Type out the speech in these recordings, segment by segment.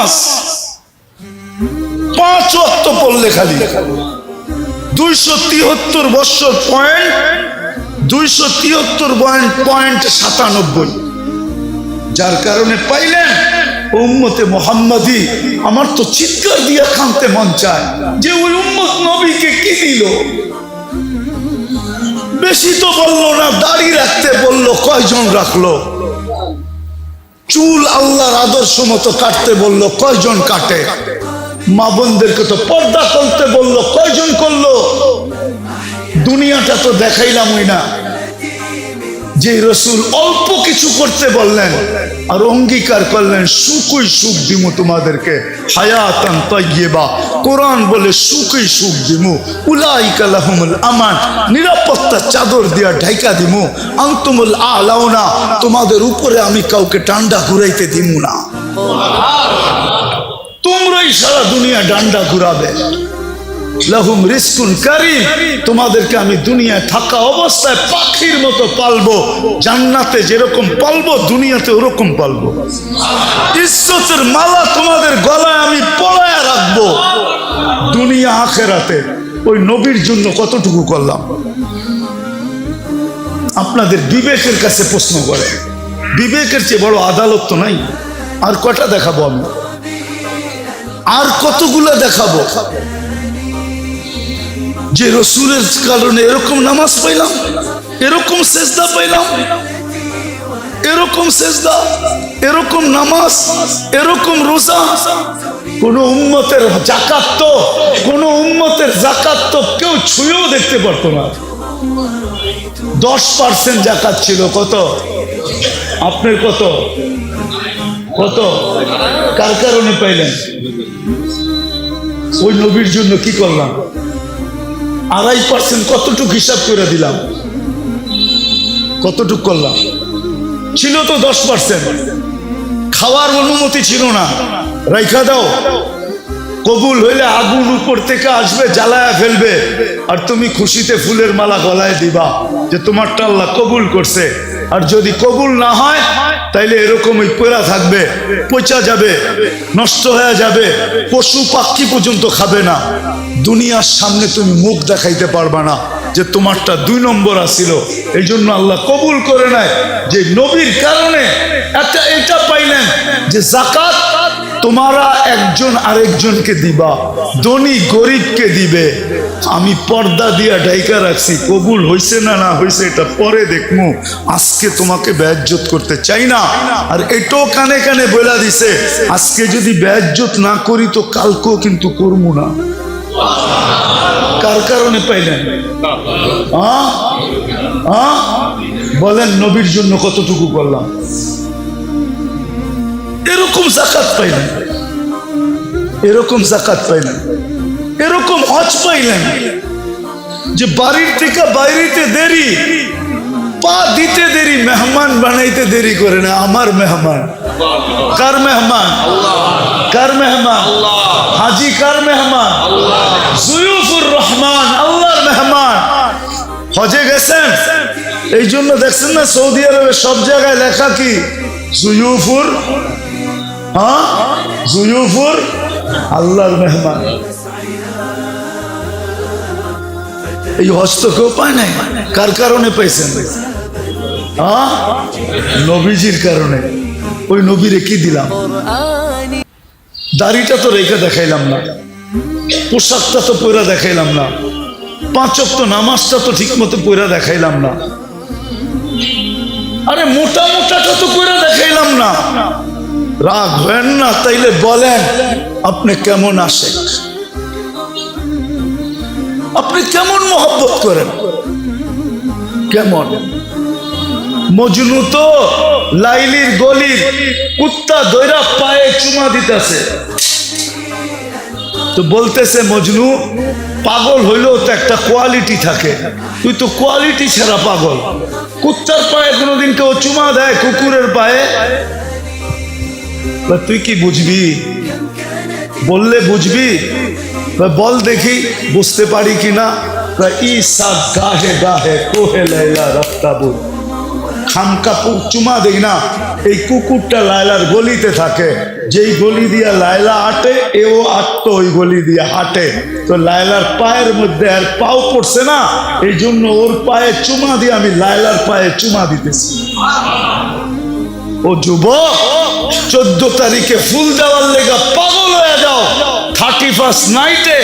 নামাজ পাঁচ অক্ত পড়লে খালি। দুইশো তিয়াত্তর বছর পয়েন্ট দুইশো পয়েন্ট পয়েন্ট সাতানব্বই। যার কারণে পাইলেন উম্মতে মোহাম্মদি। আমার তো চিৎকার দিয়া খানতে মন চায় যে ওই উম্মত নবীকে কি দিল? বেশি তো বলল না, দাড়ি রাখতে বলল, কয়জন রাখল? চুল আল্লাহর আদর্শ মতো কাটতে বলল, কয়জন কাটে? মা বোনদেরকে তো পর্দা করতে বলল, কয়জন করল? দুনিয়াটা তো দেখাইলামই না। যে রসুল অল্প কিছু করতে বললেন আর অঙ্গীকার করলেন, সুখই সুখ দিমু তোমাদেরকে, হায়াতান তৈবা কোরআন বলে সুখই সুখ দিমু। উলাই কালাহমুল আমান। নিরাপত্তা চাদর দিয়া ঢাইকা দিমু। আন্তমুল আলাও না তোমাদের উপরে আমি কাউকে টান্ডা ঘুরাইতে দিমু না। তোমরাই সারা দুনিয়া ডান্ডা ঘুরাবে। লাহুম রিস্কুন কারিম। তোমাদেরকে আমি দুনিয়ায় থাকা অবস্থায় পাখির মতো পালবো, জান্নাতে যেরকম পালবো, দুনিয়াতে ওরকম পালবো। ইজ্জতের মালা তোমাদের গলায় আমি পড়ায় রাখব। দুনিয়া আখেরাতে ওই নবীর জন্য কতটুকু করলাম? আপনাদের বিবেকের কাছে প্রশ্ন করে। বিবেকের চেয়ে বড় আদালত তো নাই। আর কটা দেখাবো আমি? আর কতগুলো দেখাবো? যে রসুরের কারণে এরকম নামাজ পাইলাম এরকম সেজদা পাইলাম এরকম সেজদা, এরকম নামাজ, এরকম রোজা। কোন উম্মতের জাকাত তো, কোন উম্মতের জাকাত তো কেউ ছুঁয়েও দেখতে পারতো না। দশ পার্সেন্ট জাকাত ছিল, কত? আপনার কত? কত? কার কারণে পাইলেন? ওই নবীর জন্য কি করলাম? আড়াই পার্সেন্ট কতটুক হিসাব করে দিলাম? কতটুক করলাম? ছিল তো দশ পার্সেন্ট খাওয়ার অনুমতি ছিল না। রাইখা দাও। কবুল হইলে আগুন উপর থেকে আসবে, জ্বালায়া ফেলবে। আর তুমি খুশিতে ফুলের মালা গলায় দিবা যে তোমারটা আল্লাহ কবুল করছে। আর যদি কবুল না হয় তাইলে এরকমই পেরা থাকবে পচা যাবে, নষ্ট হয়ে যাবে, পশু পাখি পর্যন্ত খাবে না। দুনিয়ার সামনে তুমি মুখ দেখাইতে পারবা না যে তোমারটা দুই নম্বর আসিল এই জন্য আল্লাহ কবুল করে নাই যে নবীর কারণে একটা এটা পাইলেন যে জাকাত তোমারা একজন আরেকজনকে দিবা, ধনী গরিবকে দিবে। আমি পর্দা দিয়া ডাইকা রাখছি, কবুল হইছে না না হইছে এটা পরে দেখমু। আজকে তোমাকে ব্যাজ্জত করতে চাই না। আর এটাও কানে কানে বলা দিছে, আজকে যদি ব্যাজ্জত না করি তো কালকেও কিন্তু করব না। কার কারণে পাইলেন? বলেন, নবীর জন্য কতটুকু করলাম? এরকম জাকাত পাইলেন। এরকম জাকাত পাইলেন। এরকম হজ পাইলেন। যে বাড়ির থেকে বাইরেতে দেরি, পা দিতে দেরি, মেহমান বানাইতে দেরি করে না, আমার মেহমান। কার মেহমান? কার মেহমান? হাজি কার মেহমান? জুয়ুফুর রহমান, আল্লাহর মেহমান। হজে গেছেন? এই জন্য দেখছেন না সৌদি আরবে সব জায়গায় লেখা কি? জুয়ুফুর হ্যাঁ? জুয়ুফুর আল্লাহর মেহমান। এই হস্ত কেউ পায় নাই? কার কারণে পাইছেন? হ্যাঁ? নবীজির কারণে। ওই নবীরে কি দিলাম? দাড়িটা তো রেখে দেখাইলাম না। পোশাকটা তো পয়রা দেখাইলাম না। পাঁচক তো নামাজটা তো ঠিক মতো পয়রা দেখাইলাম না। আরে মোটা মোটাটা তো পয়রা দেখাইলাম না। রাগ হেন না, তাইলে বলেন, আপনি কেমন আসেন আপনি কেমন মহব্বত করেন? কেমন? মজনু তো লাইলির গলির কুত্তা দৈরা পায়ে চুমা দিতেছে। তো বলতেছে, মজনু, পাগল হইলেও তো একটা কোয়ালিটি থাকে। তুই তো কোয়ালিটি ছাড়া পাগল। কুত্তার পায়ে কোনোদিন কেউ চুমা দেয়, কুকুরের পায়ে। তুই কি বুঝবি? বললে বুঝবি? বল দেখি, বুঝতে পারি রক্তাবুল খামকা পু- চুমা না, এই কুকুরটা লাইলার গলিতে থাকে। যেই গলি দিয়া লায়লা ওই গলি দিয়া হাঁটে। তো লায়লার পায়ের মধ্যে আর পাও পড়ছে না এই জন্য ওর পায়ে চুমা দিয়ে আমি লায়লার পায়ে চুমা দিতেছি। ও যুবক, চোদ্দ তারিখে ফুল দেওয়ার লেগা পাগল হয়ে যাও। থার্টি ফার্স্ট নাইটে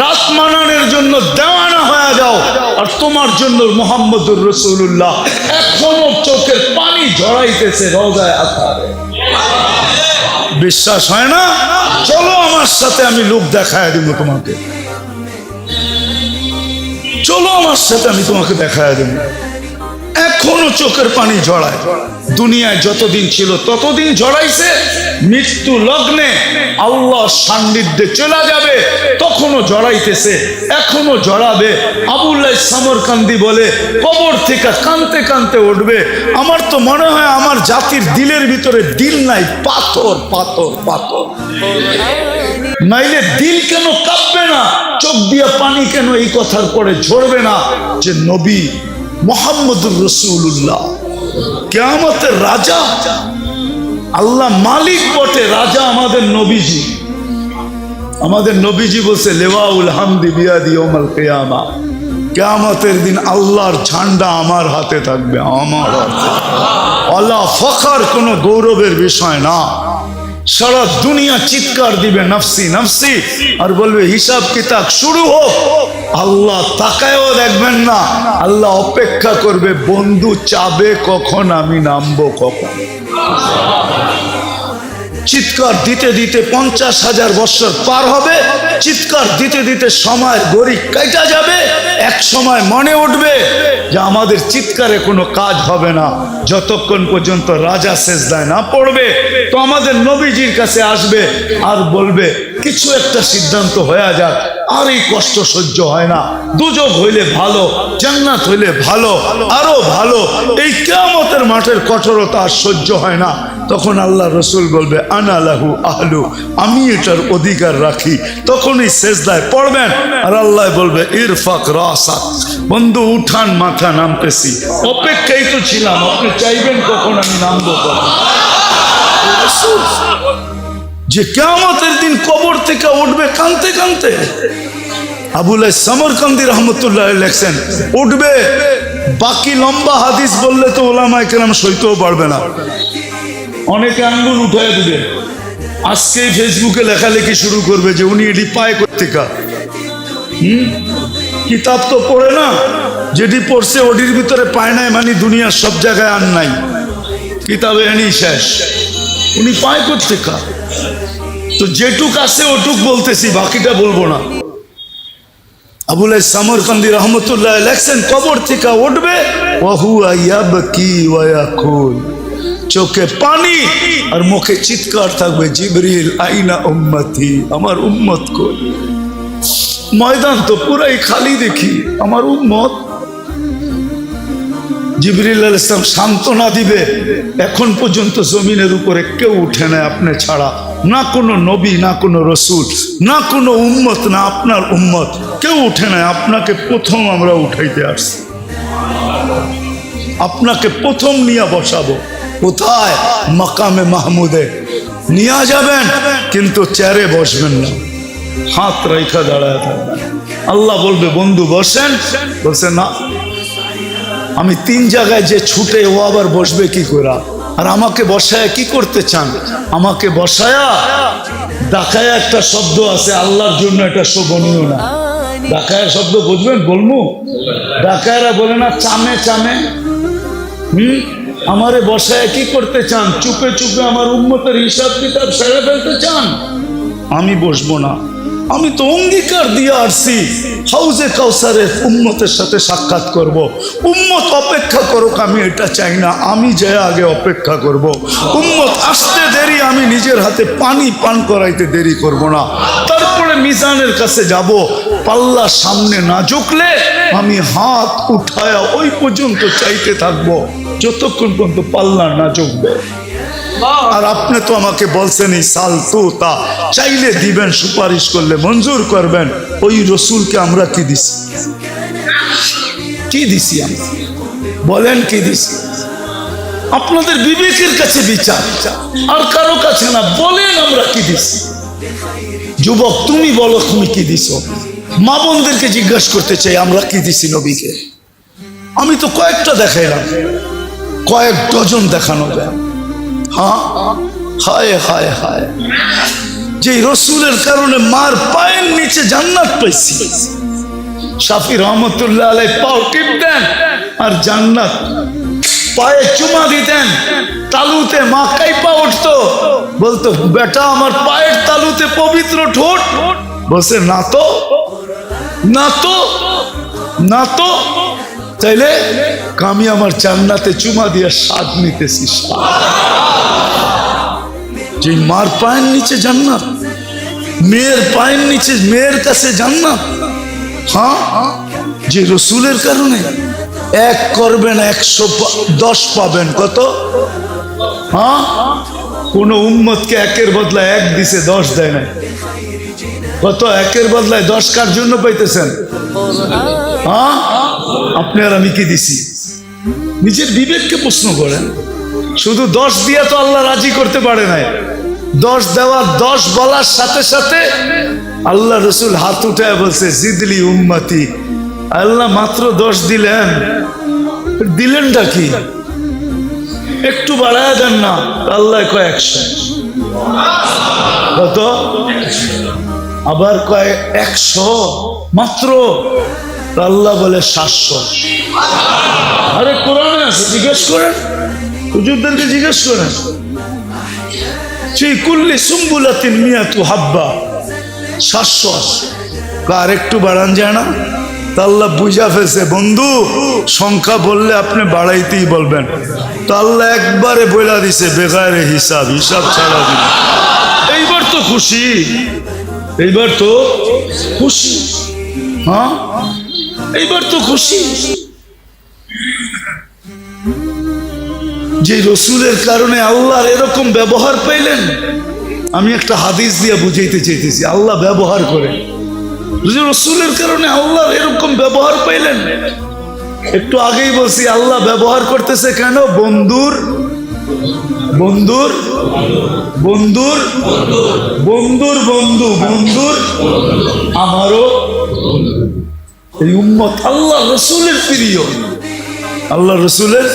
রাত মানানোর জন্য দেওয়ানা হয়ে যাও। আর তোমার জন্য মোহাম্মদুর রসুল্লাহ এখনও চোখের পানি ঝরাইতেছে রোজায় আকারে বিশ্বাস হয় না? চলো আমার সাথে আমি লোক দেখায় দিব তোমাকে। চলো আমার সাথে আমি তোমাকে দেখায় দেব। এখনও চোখের পানি ঝরায়। দুনিয়ায় যতদিন ছিল ততদিন ঝরাইছে মৃত্যু লগ্নে আল্লাহ সান্নিধ্যে চলে যাবে, তখনও জড়াইতেছে এখনও জড়াবে। আবুল্লাহ সামরকান্দি বলে, কবর থেকে কানতে কানতে উঠবে। আমার তো মনে হয় আমার জাতির দিলের ভিতরে দিল নাই, পাথর পাথর পাথর। নাইলে দিল কেন কাঁপবে না? চোখ দিয়া পানি কেন এই কথার পরে ঝরবে না? যে নবী মোহাম্মদুর রসুল্লাহ কেয়ামতের রাজা, আল্লাহ মালিক বটে রাজা আমাদের নবীজি। আমাদের নবীজি বলছে, লেওয়াউল হামদি বিয়াদি ওমাল কেয়ামা। কেয়ামতের দিন আল্লাহর ঝান্ডা আমার হাতে থাকবে, আমার হাতে। আল্লাহ ফখার কোনো গৌরবের বিষয় না। সারা দুনিয়া চিৎকার দিবে, নফসি নফসি, আর বলবে, হিসাব কিতাব শুরু হোক। আল্লাহ তাকায়ও দেখবেন না। আল্লাহ অপেক্ষা করবে, বন্ধু চাবে কখন, আমি নামবো কখন। চিৎকার দিতে দিতে পঞ্চাশ হাজার বছর পার হবে। চিৎকার দিতে দিতে সময় গড়ি কেটে যাবে। এক সময় মনে উঠবে যে আমাদের চিৎকারে কোনো কাজ হবে না। যতক্ষণ পর্যন্ত রাজা শেষদায় না পড়বে, তো আমাদের নবীজির কাছে আসবে আর বলবে, কিছু একটা সিদ্ধান্ত হয়ে যাক, আর এই কষ্ট সহ্য হয় না। দুযোগ হইলে ভালো, জান্নাত হইলে ভালো, আরও ভালো। এই কেয়ামতের মাঠের কঠোরতা আর সহ্য হয় না। তখন আল্লাহ রসুল বলবে আনালাহু আহলু, আমি এটার অধিকার রাখি। তখনই শেষদায় পড়বেন আর আল্লাহ বলবে, ইরফাক রাসাক বন্ধু, উঠান মাথা নামতেছি। অপেক্ষাই তো ছিলাম, আপনি চাইবেন কখন আমি নামবো যে কেমতের দিন কবর থেকে উঠবে কানতে কানতে। আবুল সমরকান্দি রহমতুল্লাহ লেখছেন, উঠবে। বাকি লম্বা হাদিস বললে তো ওলামায় কেরাম সইতেও পারবে না। অনেকে আঙ্গুল উঠে দিবে। আজকেই ফেসবুকে লেখালেখি শুরু করবে যে উনি এটি পায় কোথেকা হুম? কিতাব তো পড়ে না। যেটি পড়ছে ওটির ভিতরে পায় নাই মানে দুনিয়ার সব জায়গায় আর নাই। কিতাবে এনি শেষ। উনি পায় কোথেকা তো যেটুক আছে ওটুক বলতেছি, বাকিটা বলব না। আবুল সামরকান্দি রহমতুল্লাহ লেখছেন, কবর থেকে উঠবে ওহুয়া ইয়াবকি ওয়ায়াকুল চোখে পানি আর মুখে চিৎকার থাকবে, জিবরিল, আইনা উম্মতি, আমার উম্মত কই? ময়দান তো পুরাই খালি দেখি, আমার উম্মত। জিবরিল আল ইসলাম সান্ত্বনা দিবে, এখন পর্যন্ত জমিনের উপরে কেউ উঠে না আপনি ছাড়া। না কোনো নবী, না কোনো রসুল, না কোনো উম্মত, না আপনার উম্মত। কেউ উঠে না আপনাকে প্রথম আমরা উঠাইতে আসছি। আপনাকে প্রথম নিয়ে বসাবো। কোথায়? মাকামে মাহমুদে। নিয়ে যাবেন, কিন্তু চেয়ারে বসবেন না। হাত রেখা দাঁড়ায় থাকবেন। আল্লাহ বলবে, বন্ধু, বসেন। বলছে, না। আমি তিন জায়গায় যে ছুটে ও আবার বসবে কি করে? আর আমাকে বসায় কি করতে চান? আমাকে বসায়া? ডাকায় একটা শব্দ আছে, আল্লাহর জন্য এটা শোভনীয় না। ডাকায় শব্দ বুঝবেন বলব ডাকায়রা বলে না, চামে চামে। হুম? আমারে বসায় কি করতে চান? চুপে চুপে আমার উন্মতের হিসাব কিতাব সেরে ফেলতে চান? আমি বসবো না। আমি তো অঙ্গীকার দিয়ে আসছি। হাউজে কাউসারের উম্মতের সাথে সাক্ষাৎ করব। উম্মত অপেক্ষা করুক, আমি এটা চাই না। আমি যে আগে অপেক্ষা করব। উম্মত আসতে দেরি, আমি নিজের হাতে পানি পান করাইতে দেরি করব না। তারপরে মিজানের কাছে যাব। পাল্লা সামনে না ঝুঁকলে আমি হাত উঠায়া ওই পর্যন্ত চাইতে থাকব। যতক্ষণ পর্যন্ত পাল্লা না ঝুঁকবে আর আপনি তো আমাকে বলছেন এই সাল তো তা। চাইলে দিবেন, সুপারিশ করলে মঞ্জুর করবেন। ওই রসুলকে আমরা কি দিছি? কি দিছি আমরা বলেন কি দিছি? আপনাদের বিবেকের কাছে বিচার। আর কারও কাছে না, বলেন আমরা কি দিছি? যুবক, তুমি বলো, তুমি কি দিছো? মা বোনদেরকে জিজ্ঞাসা করতে চাই, আমরা কি দিছি নবীকে? আমি তো কয়েকটা দেখাইলাম। কয়েক ডজন দেখানো যায়। হ্যাঁ? হায় হায় হায়। যে রসুলের কারণে মার পায়ের নিচে জান্নাত পাইছি। শাফি রহমতুল্লাহ আলাই পাও টিপ দেন আর জান্নাত। পায়ে চুমা দিতেন। তালুতে মা কাইপা উঠতো। বলতো, বেটা, আমার পায়ের তালুতে পবিত্র ঠোঁট। বসে না তো না তো না তো। তাইলে আমি আমার জান্নাতে চুমা দিয়ে স্বাদ নিতেছি। যে মার পায়ের নিচে জান্নাত, মেয়ের পায়ের নিচে, মেয়ের কাছে জান্নাত হ্যাঁ? যে রসুলের কারণে এক করবেন, একশো দশ পাবেন, কত? হ্যাঁ? কোন উম্মতকে একের বদলায় এক দিছে, দশ দেয় না কত? একের বদলায় দশ কার জন্য পাইতেছেন? হ্যাঁ? আপনি আর আমি কি দিছি? নিজের বিবেককে প্রশ্ন করেন। শুধু দশ দিয়ে তো আল্লাহ রাজি করতে পারে নাই। দশ দেওয়া, দশ বলার সাথে সাথে আল্লাহ রসুল হাত উঠায় বলছে, জিদলি উম্মতি। আল্লাহ মাত্র দশ দিলেন। দিলেনটা কি? একটু বাড়ায় দেন না, আল্লাহ কয় একশো। কত? আবার কয় একশো মাত্র। আল্লাহ বলে সাতশো আরে কোরআনে আছে জিজ্ঞেস করেন। হুজুরদেরকে জিজ্ঞেস করেন। সেই কুল্লি সুম্বুলাতিন মিয়া তু হাব্বা। সাতশো আর একটু বাড়ান যায় না? তা আল্লাহ বুঝা ফেলছে বন্ধু সংখ্যা বললে আপনি বাড়াইতেই বলবেন। তো আল্লাহ একবারে বইলা দিছে বেগারে হিসাব হিসাব ছাড়া দিন এইবার তো খুশি। এইবার তো খুশি। হ্যাঁ? এইবার তো খুশি। যে রসুলের কারণে আল্লাহর এরকম ব্যবহার পাইলেন, আমি একটা হাদিস দিয়ে বুঝাইতে চাইতেছি। আল্লাহ ব্যবহার করে। রসুলের কারণে আল্লাহর এরকম ব্যবহার পাইলেন, একটু আগেই বলছি, আল্লাহ ব্যবহার করতেছে কেন? বন্ধুর বন্ধুর বন্ধুর বন্ধুর বন্ধু, বন্ধুর, আমারও এই উম্মত আল্লাহ রসুলের প্রিয়। আল্লাহ রসুলের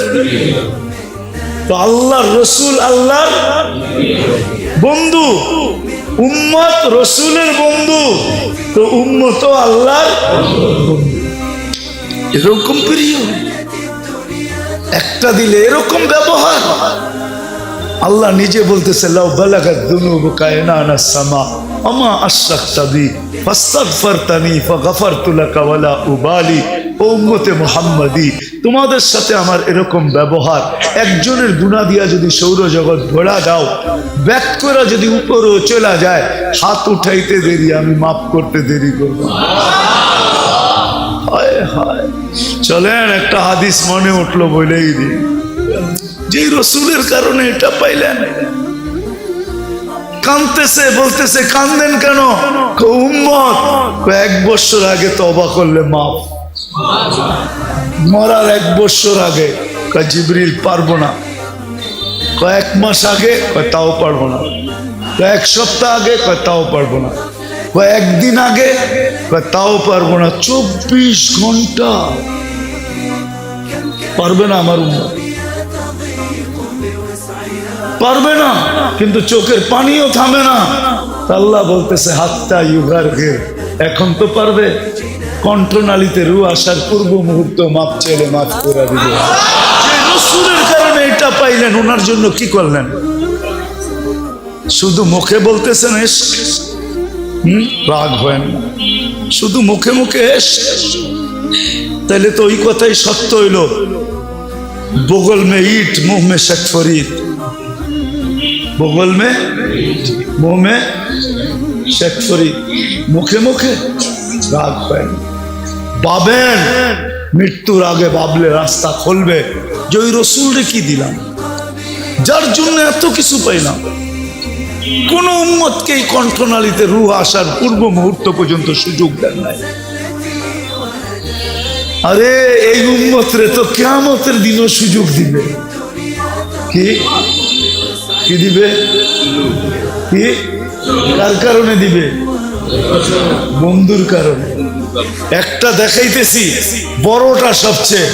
তো আল্লাহ রসুল আল্লাহর বন্ধু। উম্মত রসুলের বন্ধু। তো উম্মত আল্লাহর বন্ধু। এরকম প্রিয়। একটা দিলে এরকম ব্যবহার। আল্লাহ নিজে বলতেছে সামা উবালি তোমাদের সাথে আমার এরকম ব্যবহার, একজনের গুণা দিয়া যদি সৌরজগৎ ভরা দাও ব্যাক করে যদি উপরেও চলে যায়, হাত উঠাইতে দেরি, আমি মাফ করতে দেরি করব। হায় হায়, চলেন, একটা হাদিস মনে উঠল বলেই দিই। যে রসুলের কারণে এটা পাইলেন। কানতেছে, বলতেছে, কান্দেন কেন? উম্মত এক বছর আগে তবা করলে মাপ মরার এক বছর আগে জিবরিল পারব না। কয়েক মাস আগে তাও পারব না। কয়েক সপ্তাহ আগে তাও পারব না। কয়েকদিন আগে তাও পারব না। চব্বিশ ঘণ্টা পারবে না আমার উম্মত। পারবে না, কিন্তু চোখের পানিও থামে না। আল্লাহ বলতেছে হাতটা ইউগার এখন তো পারবে। কণ্ঠনালীতে রু আসার পূর্ব মুহূর্ত মাপ চাইলে মাফ করে রসুলের কারণে এটা পাইলেন, ওনার জন্য কি করলেন? শুধু মুখে বলতেছেন রাগ হয় না। শুধু মুখে মুখে তাহলে তো ওই কথাই সত্য হইল। বগল মে ইট মুখ মে শেখ ফরিদ। বগল মে মুখ মে ফরিদ। মুখে মুখে রাগ হয় না পাবেন মৃত্যুর আগে বাবলে রাস্তা খুলবে। যে ওই রসুলরে কি দিলাম? যার জন্য এত কিছু পাইলাম। কোন উম্মতকে এই কণ্ঠনালীতে রুহ আসার পূর্ব মুহূর্ত পর্যন্ত সুযোগ দেন নাই। আরে, এই উম্মত রে তো কেমতের দিনও সুযোগ দিবে। কি? কি দিবে? কি? কার কারণে দিবে? বন্ধুর কারণে। একটা দেখাইতেছি, বড়টা সবচেয়ে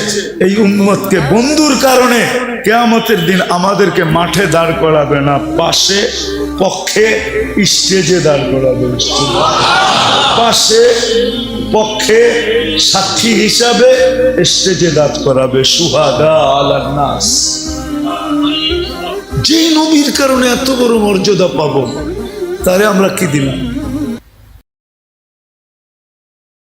এই উম্মতকে। বন্ধুর কারণে কেয়ামতের দিন আমাদেরকে মাঠে দাঁড় করাবে না, পাশে, পক্ষে, স্টেজে দাঁড় করাবে। পাশে, পক্ষে, সাক্ষী হিসাবে স্টেজে দাঁড় করাবে। সুহাদা আলার নাস যে নবীর কারণে এত বড় মর্যাদা পাবো তারে আমরা কি দিলাম?